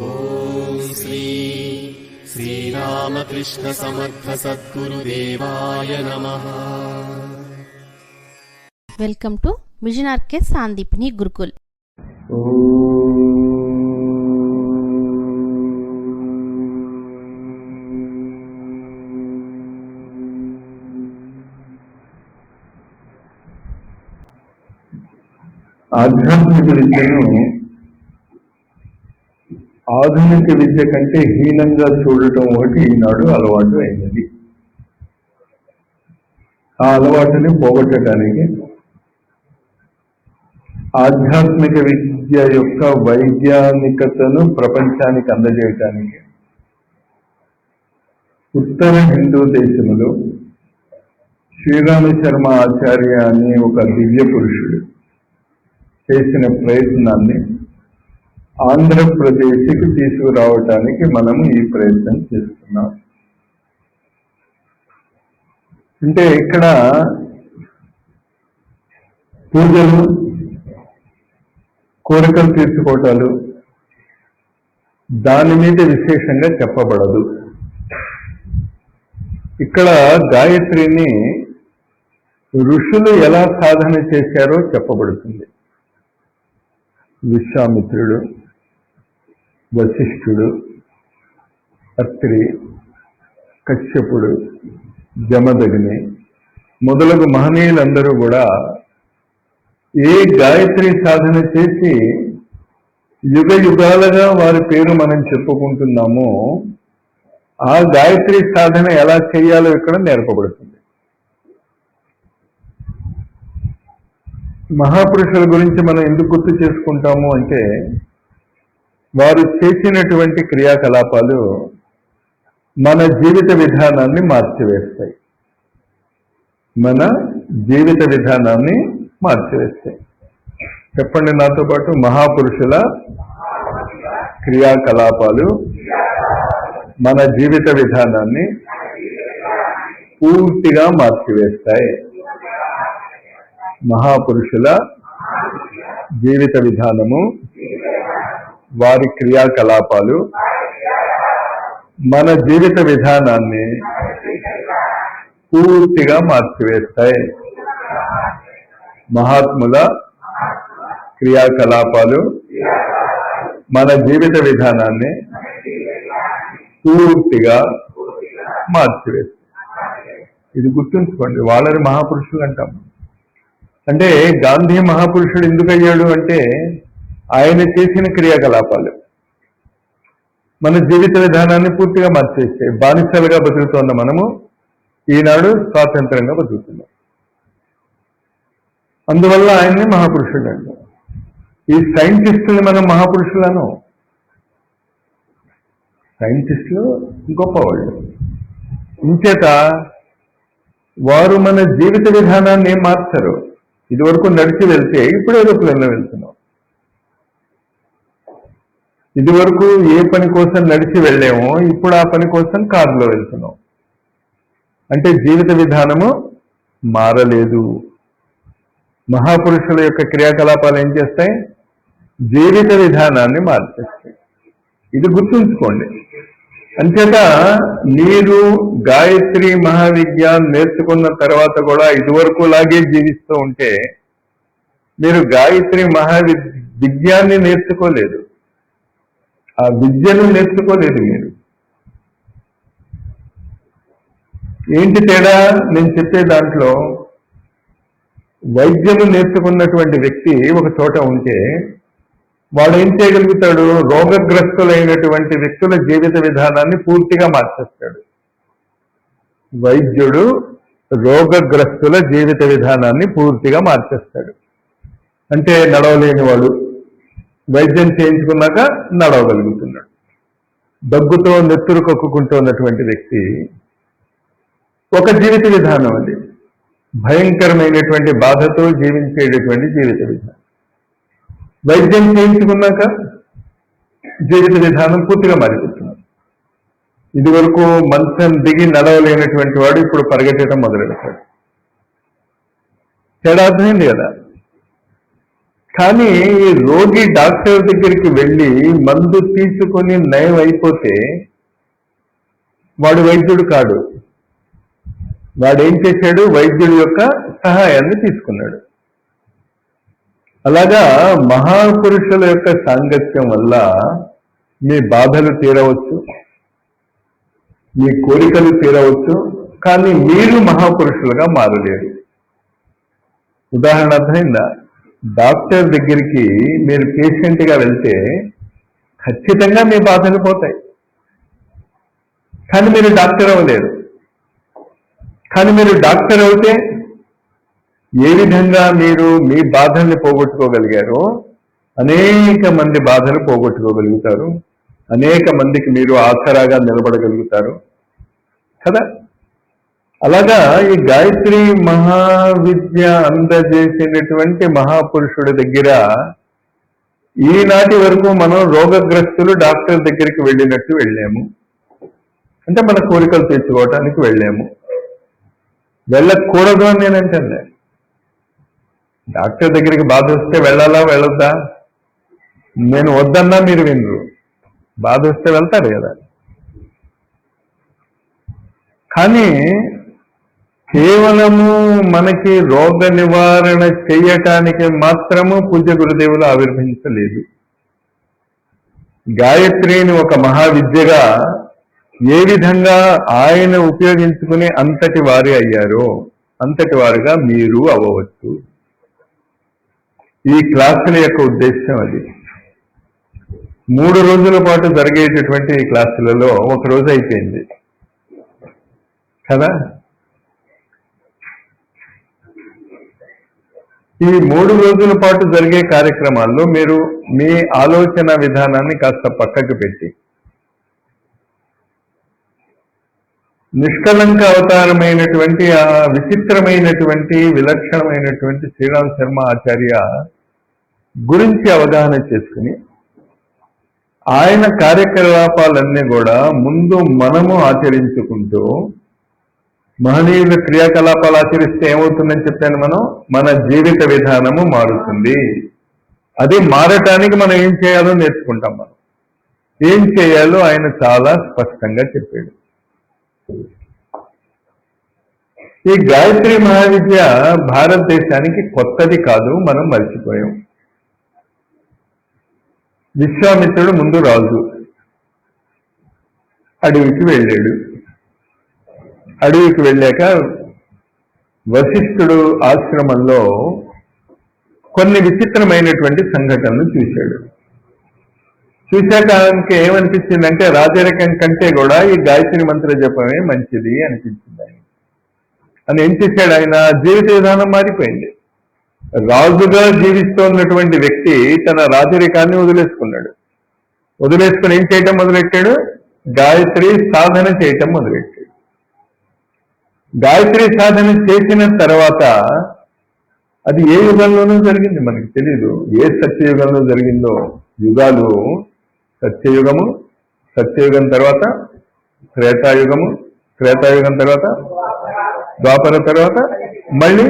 ॐ श्री श्रीरामकृष्णसमर्थसद्गुरुदेवाय नमः welcome to mission RK Sandipani Gurukul ఆధ్యాత్మిక విద్యను ఆధునిక విద్య కంటే హీనంగా చూడటం ఒకటి ఈనాడు అలవాటు అయినది. ఆ అలవాటుని పోగొట్టడానికి ఆధ్యాత్మిక విద్య యొక్క వైజ్ఞానికతను ప్రపంచానికి అందజేయటానికి. ఉత్తర హిందూ దేశంలో శ్రీరామ శర్మ ఆచార్య అనే ఒక దివ్య పురుషుడు చేసిన ప్రయత్నాన్ని ఆంధ్రప్రదేశ్కి తీసుకురావటానికి మనము ఈ ప్రయత్నం చేస్తున్నాం. అంటే ఇక్కడ పూజలు కోరికలు తీర్చుకోవటాలు దాని మీద విశేషంగా చెప్పబడదు. ఇక్కడ గాయత్రిని ఋషులు ఎలా సాధన చేశారో చెప్పబడుతుంది. విశ్వామిత్రుడు వశిష్ఠుడు అత్రి కశ్యపుడు జమదగ్ని మొదలగు మహనీయులందరూ కూడా ఏ గాయత్రి సాధన చేసి యుగ యుగాలుగా వారి పేరు మనం చెప్పుకుంటున్నామో ఆ గాయత్రి సాధన ఎలా చేయాలో ఇక్కడ నేర్పబడుతుంది. మహాపురుషుల గురించి మనం ఎందుకు గుర్తు చేసుకుంటాము అంటే వారు చేసినటువంటి క్రియాకలాపాలు మన జీవిత విధానాన్ని మార్చివేస్తాయి. మన జీవిత విధానాన్ని మార్చివేస్తాయి. చెప్పండి నాతో పాటు మహాపురుషుల క్రియాకలాపాలు మన జీవిత విధానాన్ని పూర్తిగా మార్చివేస్తాయి. మహాపురుషుల జీవిత విధానము వారి క్రియాకలాపాలు మన జీవిత విధానాన్ని పూర్తిగా మార్చివేస్తాయి. మహాత్ముల క్రియాకలాపాలు మన జీవిత విధానాన్ని పూర్తిగా మార్చివేస్తాయి. ఇది గుర్తుంచుకోండి వాళ్ళని మహాపురుషులు అంటాం. అంటే గాంధీ మహాపురుషుడు ఎందుకు అయ్యాడు అంటే ఆయన చేసిన క్రియాకలాపాలు. మన జీవిత విధానాన్ని పూర్తిగా మార్చేస్తే బానిసలుగా బతుకుతున్న మనము ఈనాడు స్వాతంత్రంగా బతుకుతున్నాం. అందువల్ల ఆయన్ని మహాపురుషుడు అండి ఈ సైంటిస్టులు మనం మహాపురుషులను? సైంటిస్టులు గొప్పవాళ్ళు ఇంచేత వారు మన జీవిత విధానాన్ని ఏం మార్చరు. ఇదివరకు నడిచి వెళ్తే ఇప్పుడు ఏరోప్లేన్లో వెళ్తున్నాం. ఇదివరకు ఏ పని కోసం నడిచి వెళ్ళామో ఇప్పుడు ఆ పని కోసం కారులో వెళ్తున్నాం. అంటే జీవిత విధానము మారలేదు. మహాపురుషుల యొక్క క్రియాకలాపాలు ఏం చేస్తాయి? జీవిత విధానాన్ని మార్చేస్తాయి. ఇది గుర్తుంచుకోండి. అంచేత మీరు గాయత్రి మహావిద్యాన్ని నేర్చుకున్న తర్వాత కూడా ఇదివరకు లాగే జీవిస్తూ ఉంటే మీరు గాయత్రి మహావి విద్యాన్ని నేర్చుకోలేదు. ఆ విద్యను నేర్చుకోలేదు మీరు. ఏంటి తేడా? నేను చెప్పే దాంట్లో వైద్యము నేర్చుకున్నటువంటి వ్యక్తి ఒక చోట ఉంటే వాడు ఏం చేయగలుగుతాడు? రోగగ్రస్తులైనటువంటి వ్యక్తుల జీవిత విధానాన్ని పూర్తిగా మార్చేస్తాడు. వైద్యుడు రోగగ్రస్తుల జీవిత విధానాన్ని పూర్తిగా మార్చేస్తాడు. అంటే నడవలేని వాడు వైద్యం చేయించుకున్నాక నడవగలుగుతున్నాడు. దగ్గుతో నెత్తురు కక్కుకుంటున్నటువంటి వ్యక్తి ఒక జీవిత విధానం అది. భయంకరమైనటువంటి బాధతో జీవించేటటువంటి జీవిత విధానం. వైద్యం చేయించుకున్నాక జీవిత విధానం పూర్తిగా మారిపోతున్నారు ఇది వరకు మంచం దిగి నడవలేనటువంటి వాడు ఇప్పుడు పరిగెట్టడం మొదలెడతాడు. తేడా అర్థమైంది కదా? కానీ ఈ రోగి డాక్టర్ దగ్గరికి వెళ్ళి మందు తీసుకొని నయం అయిపోతే వాడు వైద్యుడు కాడు. వాడు ఏం చేశాడు? వైద్యుడి యొక్క సహాయాన్ని తీసుకున్నాడు. అలాగా మహాపురుషుల యొక్క సాంగత్యం వల్ల మీ బాధలు తీరవచ్చు మీ కోరికలు తీరవచ్చు కానీ మీరు మహాపురుషులుగా మారలేరు. ఉదాహరణ అర్థమైందా? డాక్టర్ దగ్గరికి మీరు పేషెంట్గా వెళ్తే ఖచ్చితంగా మీ బాధలు పోతాయి. కానీ మీరు డాక్టర్ అవ్వలేరు. కానీ మీరు డాక్టర్ అవుతే ఏ విధంగా మీరు మీ బాధల్ని పోగొట్టుకోగలిగారో అనేక మంది బాధలు పోగొట్టుకోగలుగుతారు. అనేక మందికి మీరు ఆసరాగా నిలబడగలుగుతారు. కదా? అలాగా ఈ గాయత్రి మహావిద్య అందజేసినటువంటి మహాపురుషుడి దగ్గర ఈనాటి వరకు మనం రోగగ్రస్తులు డాక్టర్ దగ్గరికి వెళ్ళినట్టు వెళ్ళాము. అంటే మన కోరికలు తీర్చుకోవటానికి వెళ్ళాము. వెళ్ళకూడదు అని నేను అంటాను డాక్టర్ దగ్గరికి బాధ వస్తే వెళ్ళాలా వెళ్ళొద్దా? నేను వద్దన్నా మీరు వినరు. బాధ వస్తే వెళ్తారు కదా. కానీ కేవలము మనకి రోగ నివారణ చేయటానికి మాత్రము పూజ్య గురుదేవులు ఆవిర్భవించలేదు. గాయత్రిని ఒక మహావిద్యగా ఏ విధంగా ఆయన ఉపయోగించుకుని అంతటి వారి అయ్యారో అంతటి వారుగా మీరు అవ్వవచ్చు. ఈ క్లాసుల యొక్క ఉద్దేశం అది. మూడు రోజుల పాటు జరిగేటటువంటి ఈ క్లాసులలో ఒక రోజు అయిపోయింది. కదా? ఈ మూడు రోజుల పాటు జరిగే కార్యక్రమాల్లో మీరు మీ ఆలోచన విధానాన్ని కాస్త పక్కకు పెట్టి నిష్కలంక అవతారమైనటువంటి ఆ విచిత్రమైనటువంటి విలక్షణమైనటువంటి శ్రీరామ్ శర్మ ఆచార్య గురించి అవగాహన చేసుకుని ఆయన కార్యకలాపాలన్నీ కూడా ముందు మనము ఆచరించుకుంటూ మహనీయుల క్రియాకలాపాలు ఆచరిస్తే ఏమవుతుందని చెప్పాను మనం? మన జీవిత విధానము మారుతుంది. అది మారటానికి మనం ఏం చేయాలో నేర్చుకుంటాం మనం. ఏం చేయాలో ఆయన చాలా స్పష్టంగా చెప్పాడు. ఈ గాయత్రి మహావిద్య భారతదేశానికి కొత్తది కాదు మనం మర్చిపోయాం. విశ్వామిత్రుడు ముందు రాజు అడవికి వెళ్ళాడు. అడవికి వెళ్ళాక వశిష్ఠుడు ఆశ్రమంలో కొన్ని విచిత్రమైనటువంటి సంఘటనలు చూశాడు. చూశాక ఆయనకి ఏమనిపించిందంటే రాజరికం కంటే కూడా ఈ గాయత్రి మంత్ర జపమే మంచిది అనిపించింది. ఆయన అని ఏం చేశాడు ఆయన? జీవిత విధానం మారిపోయింది. రాజుగా జీవిస్తున్నటువంటి వ్యక్తి తన రాజరికాన్ని వదిలేసుకున్నాడు. వదిలేసుకుని ఏం చేయటం మొదలెట్టాడు? గాయత్రి సాధన చేయటం మొదలెట్టాడు. గాయత్రి సాధన చేసిన తర్వాత అది ఏ యుగంలోనూ జరిగింది? మనకి తెలియదు ఏ సత్యయుగంలో జరిగిందో? యుగాలు సత్యయుగము సత్యయుగం తర్వాత త్రేతాయుగము త్రేతాయుగం తర్వాత ద్వాపర తర్వాత మళ్ళీ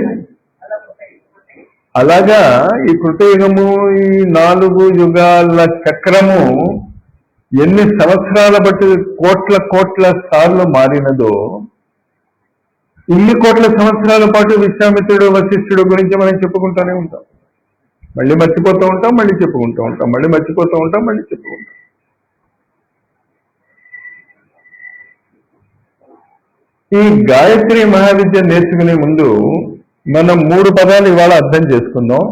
అలాగా ఈ కృతయుగము ఈ నాలుగు యుగాల చక్రము ఎన్ని సంవత్సరాల బట్టి కోట్ల కోట్ల సార్లు మారినదో ఇన్ని కోట్ల సంవత్సరాల పాటు విశ్వామిత్రుడు వశిష్ఠుడు గురించి మనం చెప్పుకుంటూనే ఉంటాం. మళ్ళీ మర్చిపోతూ ఉంటాం మళ్ళీ చెప్పుకుంటూ ఉంటాం. మళ్ళీ మర్చిపోతూ ఉంటాం మళ్ళీ చెప్పుకుంటాం ఈ గాయత్రి మహావిద్య నేర్చుకునే ముందు మనం మూడు పదాలు ఇవాళ అర్థం చేసుకుందాం.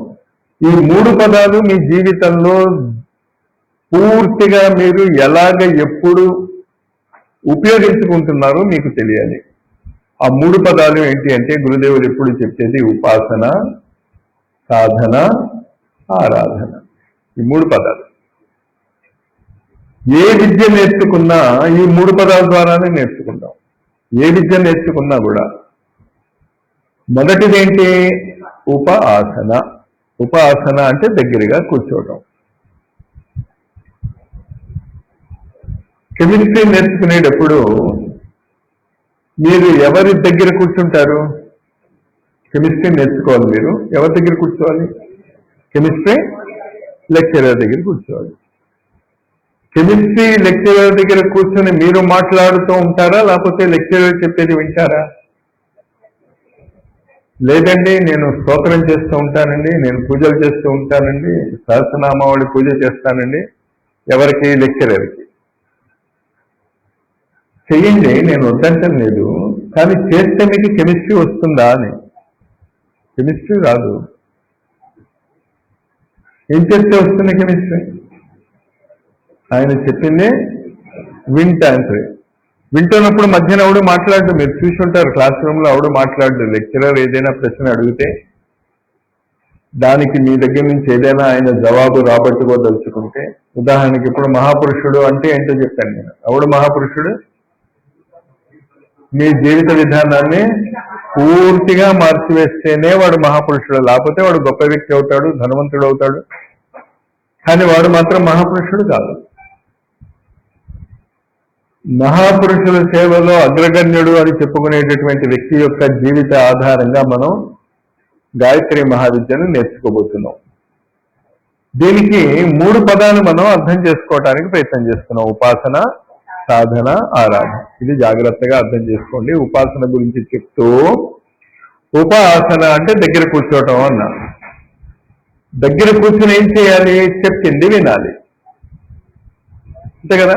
ఈ మూడు పదాలు మీ జీవితంలో పూర్తిగా మీరు ఎలాగ ఎప్పుడు ఉపయోగించుకుంటున్నారో మీకు తెలియాలి. ఆ మూడు పదాలు ఏంటి అంటే గురుదేవుడు ఎప్పుడు చెప్పేది ఉపాసన సాధన ఆరాధన. ఈ మూడు పదాలు. ఏ విద్య నేర్చుకున్నా ఈ మూడు పదాల ద్వారానే నేర్చుకుంటాం. ఏ విద్య నేర్చుకున్నా కూడా. మొదటిదేంటి? ఉప ఆసన ఉప ఆసన అంటే దగ్గరగా కూర్చోవటం. కెమిస్ట్రీ నేర్చుకునేటప్పుడు మీరు ఎవరి దగ్గర కూర్చుంటారు? కెమిస్ట్రీ నేర్చుకోవాలి మీరు. ఎవరి దగ్గర కూర్చోవాలి? కెమిస్ట్రీ లెక్చరర్ దగ్గర కూర్చోవాలి. కెమిస్ట్రీ లెక్చరర్ దగ్గర కూర్చొని మీరు మాట్లాడుతూ ఉంటారా? లేకపోతే లెక్చరర్ చెప్పేది వింటారా? లేదండి నేను స్తోత్రం చేస్తూ ఉంటానండి నేను పూజలు చేస్తూ ఉంటానండి సహస్రనామావళి పూజ చేస్తానండి. ఎవరికి? లెక్చరర్కి. చెయ్యండి నేను వద్దంటం లేదు కానీ చేస్తే మీకు కెమిస్ట్రీ వస్తుందా అని. కెమిస్ట్రీ రాదు. ఏం చేస్తే వస్తుంది కెమిస్ట్రీ? ఆయన చెప్పింది వింటాను వింటున్నప్పుడు మధ్యన ఎవడు మాట్లాడు మీరు చూసి ఉంటారు క్లాస్ రూమ్లో ఎవడు మాట్లాడు లెక్చరర్ ఏదైనా ప్రశ్న అడిగితే దానికి మీ దగ్గర నుంచి ఏదైనా ఆయన జవాబు రాబట్టుకోదలుచుకుంటే ఉదాహరణకి ఇప్పుడు మహాపురుషుడు అంటే ఏంటో చెప్పాను నేను. ఎవడు మహాపురుషుడు? మీ జీవిత విధానాన్ని పూర్తిగా మార్చివేస్తేనే వాడు మహాపురుషుడు. లేకపోతే వాడు గొప్ప వ్యక్తి అవుతాడు ధనవంతుడు అవుతాడు. కానీ వాడు మాత్రం మహాపురుషుడు కాదు. మహాపురుషుల సేవలో అగ్రగణ్యుడు అని చెప్పుకునేటటువంటి వ్యక్తి యొక్క జీవిత ఆధారంగా మనం గాయత్రి మహావిద్యను నేర్చుకోబోతున్నాం. దీనికి మూడు పదాలు మనం అర్థం చేసుకోవటానికి ప్రయత్నం చేస్తున్నాం. ఉపాసన సాధన ఆరాధన. ఇది జాగ్రత్తగా అర్థం చేసుకోండి. ఉపాసన గురించి చెప్తూ ఉపాసన అంటే దగ్గర కూర్చోవటం అన్నా. దగ్గర కూర్చుని ఏం చేయాలి? చెప్పింది వినాలి. అంతే కదా?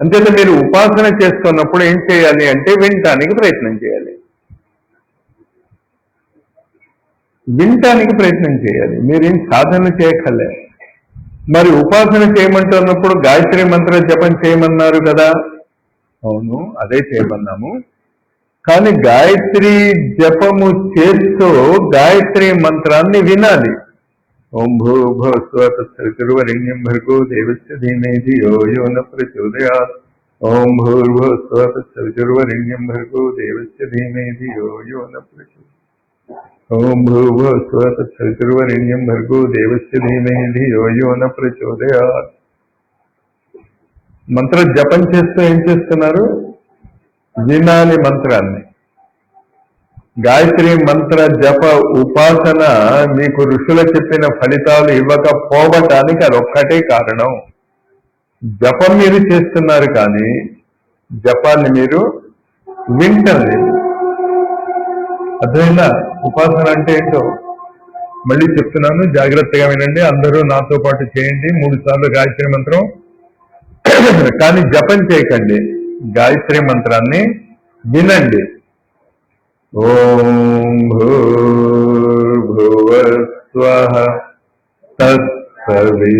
అంతేత మీరు ఉపాసన చేస్తున్నప్పుడు ఏం చేయాలి అంటే వినటానికి ప్రయత్నం చేయాలి. వినటానికి ప్రయత్నం చేయాలి. మీరేం సాధన చేయక్కర్లే మరి ఉపాసన చేయమంటున్నప్పుడు గాయత్రి మంత్ర జపం చేయమన్నారు కదా? అవును అదే చేయమన్నాము. కానీ గాయత్రి జపము చేస్తూ గాయత్రి మంత్రాన్ని వినాలి. ఓం భూ భూ స్వతరువరణ్యం భర్గో దేవస్య ధీమేధి యో యో న ప్రచోదయా ఓం భూర్భో స్వతరువరణ్యం భర్గో దేవస్య ధీమేధి యో యో న ప్రచోదయా ఓం భూభో స్వతరువరణ్యం భర్గో దేవస్య ధీమేధి యో న ప్రచోదయాత్. మంత్ర జపం చేస్తూ ఏం చేస్తున్నారు? వినాలి మంత్రాన్ని. గాయత్రి మంత్ర జప ఉపాసన మీకు ఋషుల చెప్పిన ఫలితాలు ఇవ్వకపోవటానికి అదొక్కటే కారణం. జపం మీరు చేస్తున్నారు కానీ జపాన్ని మీరు వింటలేదు. అర్థమైందా? ఉపాసన అంటే ఏంటో? మళ్ళీ చెప్తున్నాను జాగ్రత్తగా వినండి అందరూ నాతో పాటు చేయండి. మూడు సార్లు గాయత్రి మంత్రం. కానీ జపం చేయకండి. గాయత్రి మంత్రాన్ని వినండి. ఓం భూర్భువస్వ తత్సవితుర్వరేణ్యం.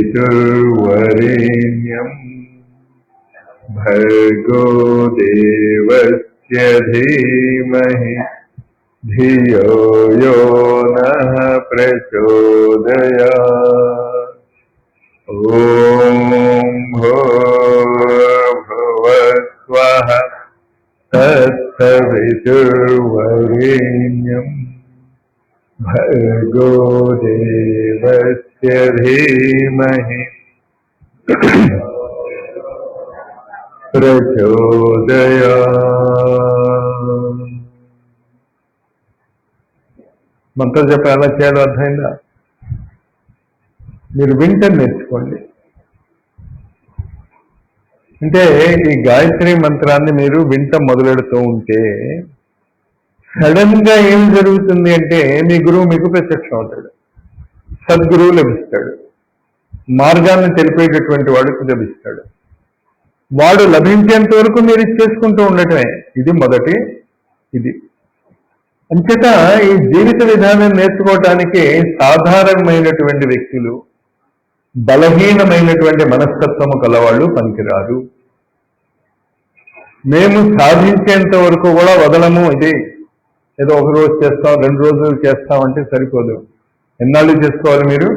భర్గో దేవస్య ధీమహి. ధియో యో నః ప్రచోదయాత్ ఓం భూర్భువస్వః తత్సవితుర్వరేణ్యం భర్గో దేవస్య ధీమహి ప్రచోదయా మంత్రం జపం ఎలా చేయాలో అర్థమైందా? మీరు వింటం నేర్చుకోండి. అంటే ఈ గాయత్రి మంత్రాన్ని మీరు వింట మొదలెడుతూ ఉంటే సడన్గా ఏం జరుగుతుంది అంటే మీ గురువు మీకు ప్రత్యక్షం అవుతాడు. సద్గురువు లభిస్తాడు. మార్గాన్ని తెలిపేటటువంటి వాడికి లభిస్తాడు. వాడు లభించేంత వరకు మీరు ఇది చేసుకుంటూ ఉండటమే. ఇది మొదటి ఇది. అంచేత ఈ జీవిత విధానం నేర్చుకోవటానికి సాధారణమైనటువంటి వ్యక్తులు బలహీనమైనటువంటి మనస్తత్వము కలవాళ్ళు పనికిరారు మేము సాధించేంత వరకు కూడా వదలము ఇది. ఏదో ఒక రోజు చేస్తాం రెండు రోజులు చేస్తాం అంటే సరిపోదు. ఎన్నాళ్ళు చేసుకోవాలి మీరు?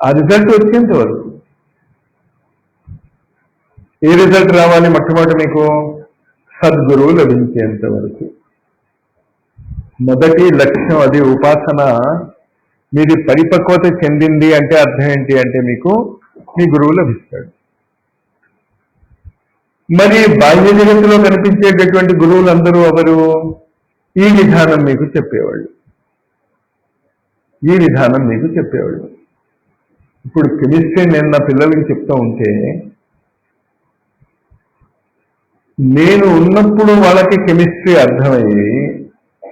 ఆ రిజల్ట్ వచ్చేంత వరకు. ఏ రిజల్ట్ రావాలి మొట్టమొదటి మీకు? సద్గురువు లభించేంత వరకు. మొదటి లక్ష్యం అది ఉపాసన. మీది పరిపక్వత చెందింది అంటే అర్థం ఏంటి అంటే మీకు మీ గురువు లభిస్తాడు. మరి బాల్య జగత్తులో కనిపించేటటువంటి గురువులందరూ ఎవరు? ఈ విధానం మీకు చెప్పేవాళ్ళు. ఈ విధానం మీకు చెప్పేవాళ్ళు. ఇప్పుడు కెమిస్ట్రీ నేను నా పిల్లలకి చెప్తూ ఉంటే నేను ఉన్నప్పుడు వాళ్ళకి కెమిస్ట్రీ అర్థమయ్యి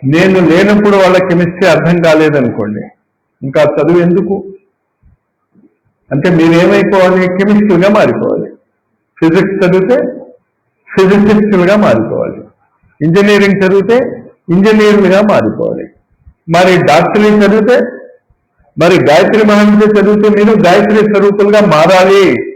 నేను లేనప్పుడు వాళ్ళ కెమిస్ట్రీ అర్థం కాలేదనుకోండి ఇంకా చదువు ఎందుకు? అంటే మీరేమైపోవాలి కెమిస్ట్రీగా మారిపోవాలి. ఫిజిక్స్ చదివితే ఫిజిసిస్టులుగా మారిపోవాలి. ఇంజనీరింగ్ చదివితే ఇంజనీర్లుగా మారిపోవాలి. మరి డాక్టరీ చదివితే మరి గాయత్రి మహర్షి చదివితే మీరు గాయత్రి స్వరూపులుగా మారాలి.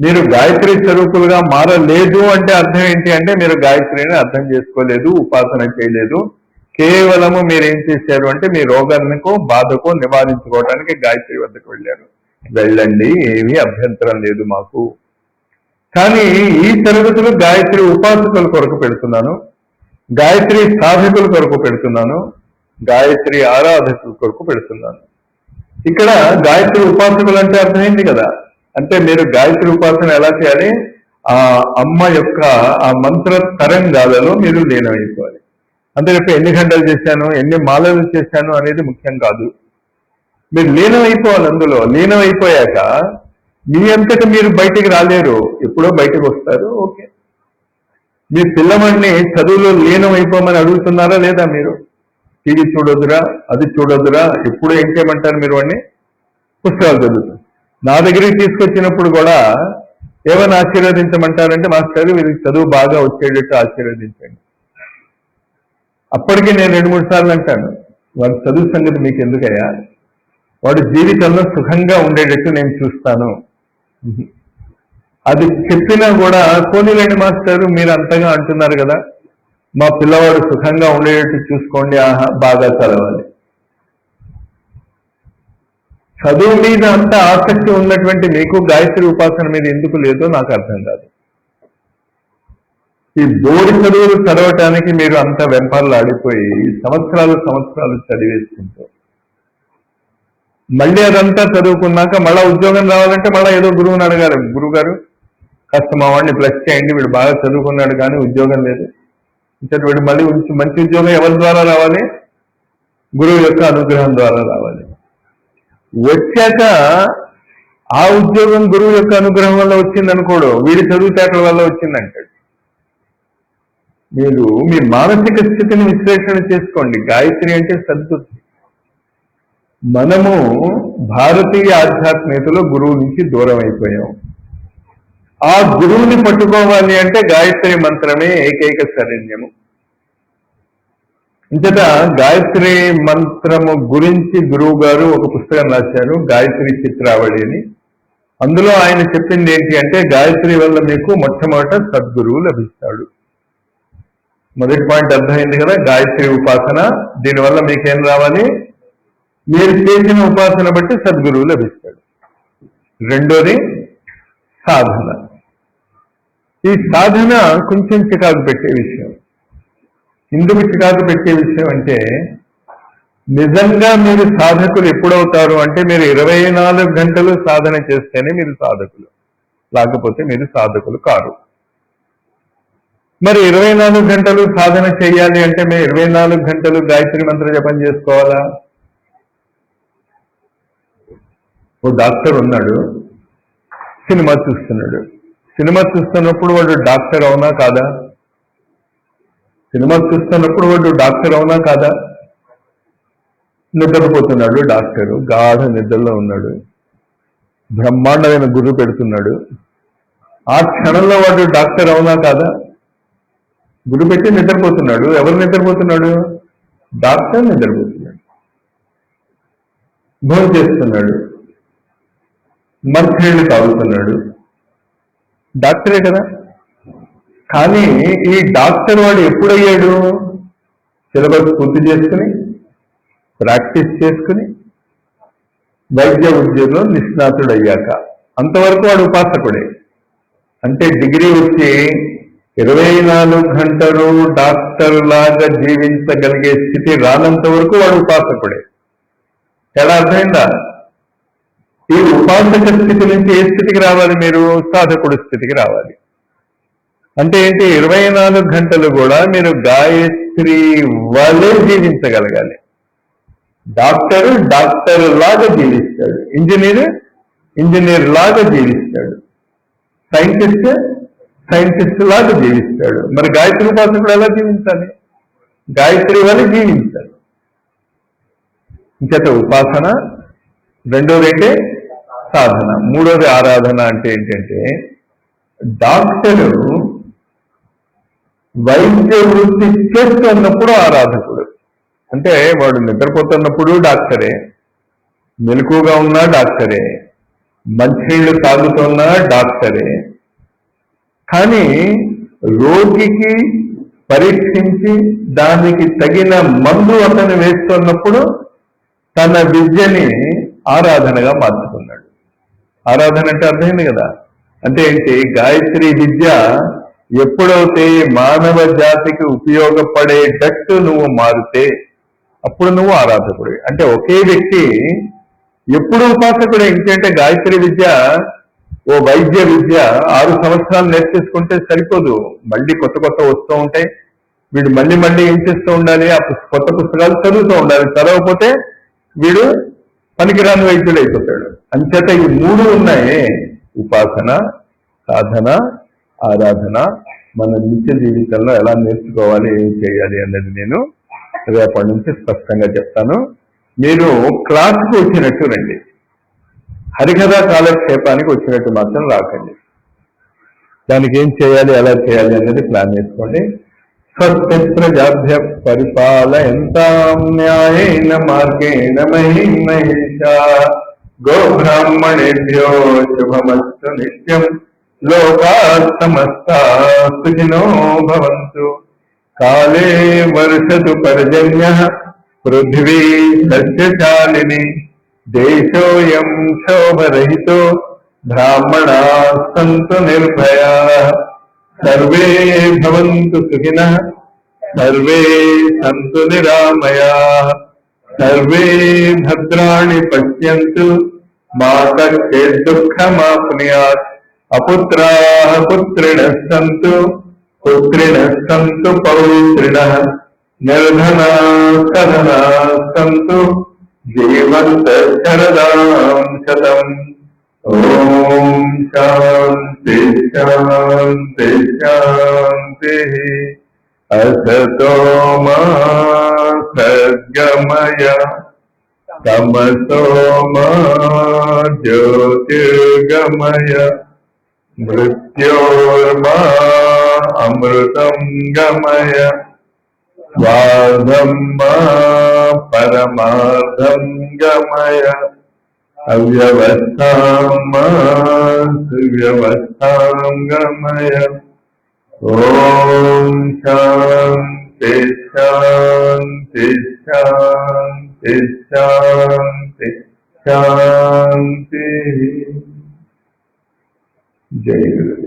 మీరు గాయత్రి స్వరూపులుగా మారలేదు అంటే అర్థం ఏంటి అంటే మీరు గాయత్రిని అర్థం చేసుకోలేదు ఉపాసన చేయలేదు. కేవలము మీరు ఏం చేశారు అంటే మీ రోగానికో బాధకో నివారించుకోవడానికి గాయత్రి వద్దకు వెళ్ళారు. వెళ్ళండి ఏమీ అభ్యంతరం లేదు మాకు. కానీ ఈ తరగతులు గాయత్రి ఉపాసకుల కొరకు పెడుతున్నాను. గాయత్రి సాధకుల కొరకు పెడుతున్నాను. గాయత్రి ఆరాధకుల కొరకు పెడుతున్నాను. ఇక్కడ గాయత్రి ఉపాసకులు అంటే అర్థమైంది కదా? అంటే మీరు గాయత్రి ఉపాసన ఎలా చేయాలి? ఆ అమ్మ యొక్క ఆ మంత్ర తరంగాలలో మీరు లీనమైపోవాలి అంటే రేపు ఎన్ని గంటలు చేశాను ఎన్ని మాలలు చేశాను అనేది ముఖ్యం కాదు. మీరు లీనమైపోవాలి అందులో. లీనమైపోయాక మీ అంతటా మీరు బయటికి రాలేరు. ఎప్పుడో బయటకు వస్తారు? ఓకే. మీ పిల్లవాడిని చదువులో లీనమైపోమని అడుగుతున్నారా లేదా మీరు? టీవీ చూడొద్దురా అది చూడొద్దురా ఎప్పుడు ఏం చేయమంటారు మీరు వాడిని? పుస్తకాలు చదువుతారు. నా దగ్గరికి తీసుకొచ్చినప్పుడు కూడా ఏమైనా ఆశీర్వదించమంటారంటే మాస్టర్ వీరికి చదువు బాగా వచ్చేటట్టు ఆశీర్వదించండి. అప్పటికి నేను రెండు మూడు సార్లు అంటాను వాడి చదువు సంగతి మీకు ఎందుకయ్యా? వాడు జీవితంలో సుఖంగా ఉండేటట్టు నేను చూస్తాను. అది చెప్పినా కూడా కోనిలేని మాస్టర్ మీరు అంతగా అంటున్నారు కదా మా పిల్లవాడు సుఖంగా ఉండేటట్టు చూసుకోండి ఆహా బాగా చదవాలి. చదువు మీద అంత ఆసక్తి ఉన్నటువంటి మీకు గాయత్రి ఉపాసన మీద ఎందుకు లేదో నాకు అర్థం కాదు. ఈ బోడి చదువులు చదవటానికి మీరు అంత వెంపర్లాడిపోయి సంవత్సరాలు సంవత్సరాలు చదివేసుకుంటూ మళ్ళీ అదంతా చదువుకున్నాక మళ్ళా ఉద్యోగం రావాలంటే మళ్ళీ ఏదో గురువుని అడగారు గురువు గారు కాస్త మా వాడిని ప్లస్ చేయండి వీడు బాగా చదువుకున్నాడు కానీ ఉద్యోగం లేదు. ఇంకా వీడు మళ్ళీ మంచి ఉద్యోగం ఎవరి ద్వారా రావాలి? గురువు యొక్క అనుగ్రహం ద్వారా రావాలి. వచ్చాక ఆ ఉద్యోగం గురువు యొక్క అనుగ్రహం వల్ల వచ్చింది అనుకోడు వీడి చదువుతేటల వల్ల వచ్చిందంటాడు. మీరు మీ మానసిక స్థితిని విశ్లేషణ చేసుకోండి. గాయత్రి అంటే సద్బుద్ధి మనము భారతీయ ఆధ్యాత్మికతలో గురువు నుంచి దూరం అయిపోయాం. ఆ గురువుని పట్టుకోవాలి అంటే గాయత్రి మంత్రమే ఏకైక శరణ్యము. ఇంతట గాయత్రి మంత్రము గురించి గురువు గారు ఒక పుస్తకం రాశారు గాయత్రి చిత్రావళి అని. అందులో ఆయన చెప్పింది ఏంటి అంటే గాయత్రి వల్ల మీకు మొట్టమొదట సద్గురువు లభిస్తాడు. మొదటి పాయింట్ అర్థమైంది కదా గాయత్రి ఉపాసన దీనివల్ల మీకేం రావాలి? మీరు చేసిన ఉపాసన బట్టి సద్గురువు లభిస్తాడు. రెండోది సాధన. ఈ సాధన కొంచెం చికాకు పెట్టే విషయం. ఎందుకు చికాకు పెట్టే విషయం అంటే నిజంగా మీరు సాధకులు ఎప్పుడవుతారు? అంటే మీరు ఇరవై నాలుగు గంటలు సాధన చేస్తేనే మీరు సాధకులు. లేకపోతే మీరు సాధకులు కారు. మరి ఇరవై నాలుగు గంటలు సాధన చేయాలి అంటే మేము ఇరవై నాలుగు గంటలు గాయత్రి మంత్ర జపం చేసుకోవాలా? ఓ డాక్టర్ ఉన్నాడు. సినిమా చూస్తున్నాడు. సినిమా చూస్తున్నప్పుడు వాడు డాక్టర్ అవునా కాదా? సినిమా చూస్తున్నప్పుడు వాడు డాక్టర్ అవునా కాదా? నిద్రపోతున్నాడు డాక్టరు. గాఢ నిద్రలో ఉన్నాడు. బ్రహ్మాండమైన గుర్రు పెడుతున్నాడు. ఆ క్షణంలో వాడు డాక్టర్ అవునా కాదా? గురు పెట్టి నిద్రపోతున్నాడు. ఎవరు నిద్రపోతున్నాడు? డాక్టర్ నిద్రపోతున్నాడు. భోజనం చేస్తున్నాడు. మంచినీళ్ళు తాగుతున్నాడు. డాక్టరే కదా? కానీ ఈ డాక్టర్ వాడు ఎప్పుడయ్యాడు? సిలబస్ పూర్తి చేసుకుని ప్రాక్టీస్ చేసుకుని వైద్య ఉద్యోగంలో నిష్ణాతుడు అయ్యాక అంతవరకు వాడు ఉపాసకుడే. అంటే డిగ్రీ వచ్చి ఇరవై నాలుగు గంటలు డాక్టర్ లాగా జీవించగలిగే స్థితి రానంత వరకు వాడు ఉపాసకుడే. ఎలా అర్థమైందా? ఈ ఉపాసక స్థితి నుంచి ఏ స్థితికి రావాలి మీరు? సాధకుడు స్థితికి రావాలి. అంటే ఏంటి? ఇరవై నాలుగు గంటలు కూడా మీరు గాయత్రి వలె జీవించగలగాలి. డాక్టర్ డాక్టర్ లాగా జీవిస్తాడు. ఇంజనీర్ ఇంజనీర్ లాగా జీవిస్తాడు. సైంటిస్ట్ సైంటిస్ట్ లాగా జీవిస్తాడు. మరి గాయత్రి ఉపాసకుడు ఎలా జీవించాలి? గాయత్రి వలె జీవించాలి. ఇంకట ఉపాసన రెండోది ఏంటి సాధన మూడోది ఆరాధన అంటే ఏంటంటే డాక్టరు వైద్య వృత్తి చేస్తున్నప్పుడు ఆరాధకుడు. అంటే వాడు నిద్రపోతున్నప్పుడు డాక్టరే మెలకుగా ఉన్నా డాక్టరే మంచినీళ్ళు తాగుతున్నా డాక్టరే. కానీ రోగికి పరీక్షించి దానికి తగిన మందు అతను వేస్తున్నప్పుడు తన విద్యని ఆరాధనగా మార్చుకున్నాడు. ఆరాధన అంటే అర్థమైంది కదా? అంటే ఏంటి? గాయత్రి విద్య ఎప్పుడైతే మానవ జాతికి ఉపయోగపడేటట్టు నువ్వు మారితే అప్పుడు నువ్వు ఆరాధకుడివి. అంటే ఒకే వ్యక్తి ఎప్పుడు ఉపాసకుడు. ఏంటంటే గాయత్రి విద్య ఓ వైద్య విద్య ఆరు సంవత్సరాలు నేర్చేసుకుంటే సరిపోదు. మళ్ళీ కొత్త కొత్త వస్తూ ఉంటాయి. వీడు మళ్ళీ మళ్ళీ ఏం చేస్తూ ఉండాలి? ఆ కొత్త పుస్తకాలు చదువుతూ ఉండాలి. చదవకపోతే వీడు పనికిరాని వైద్యుడు అయిపోతాడు అంచేత ఈ మూడు ఉన్నాయి. ఉపాసన సాధన ఆరాధన మన నిత్య జీవితంలో ఎలా నేర్చుకోవాలి ఏం చేయాలి అన్నది నేను రేపటి నుంచి స్పష్టంగా చెప్తాను. మీరు క్లాస్కు వచ్చినట్టు రండి. హరికథ కాలక్షేపానికి వచ్చినట్టు మాత్రం రాకండి. దానికి ఏం చేయాలి ఎలా చేయాలి అనేది ప్లాన్ చేసుకోండి. స్వస్తి ప్రజాభ్య పరిపాలయంతాం న్యాయేన మార్గేణ మహిం గోబ్రాహ్మణేభ్యో శుభమస్తు నిత్యం. లోకా సుఖినో భవంతు. కాలే వర్షతు పర్జన్య పృథివీ సస్యశాలిని. దేశోయం శోభరహితో బ్రాహ్మణా సంతు నిర్భయా. సర్వే భవంతు సుఖిన సర్వే సంతు నిరామయా. సర్వే భద్రాణి పశ్యంతు మా కశ్చిత్ దుఃఖమాప్నుయాత్. అపుత్రాः పుత్రిణः సంతు పుత్రిణः సంతు పౌత్రిణः నిర్ధనా సధనా సంతు జీవంత శరదాం శతం. ఓం శాంతి శాంతి శాంతి. అసతో మా సద్గమయ తమసో మా జ్యోతిర్గమయ. मृत्योर्मा अमृतं गमय। स्वाधं मा परमार्थं गमय। अव्यवस्थां मा सुव्यवस्थां गमय। ॐ शांति शान्ति शान्ति शान्ति शान्तिः। jail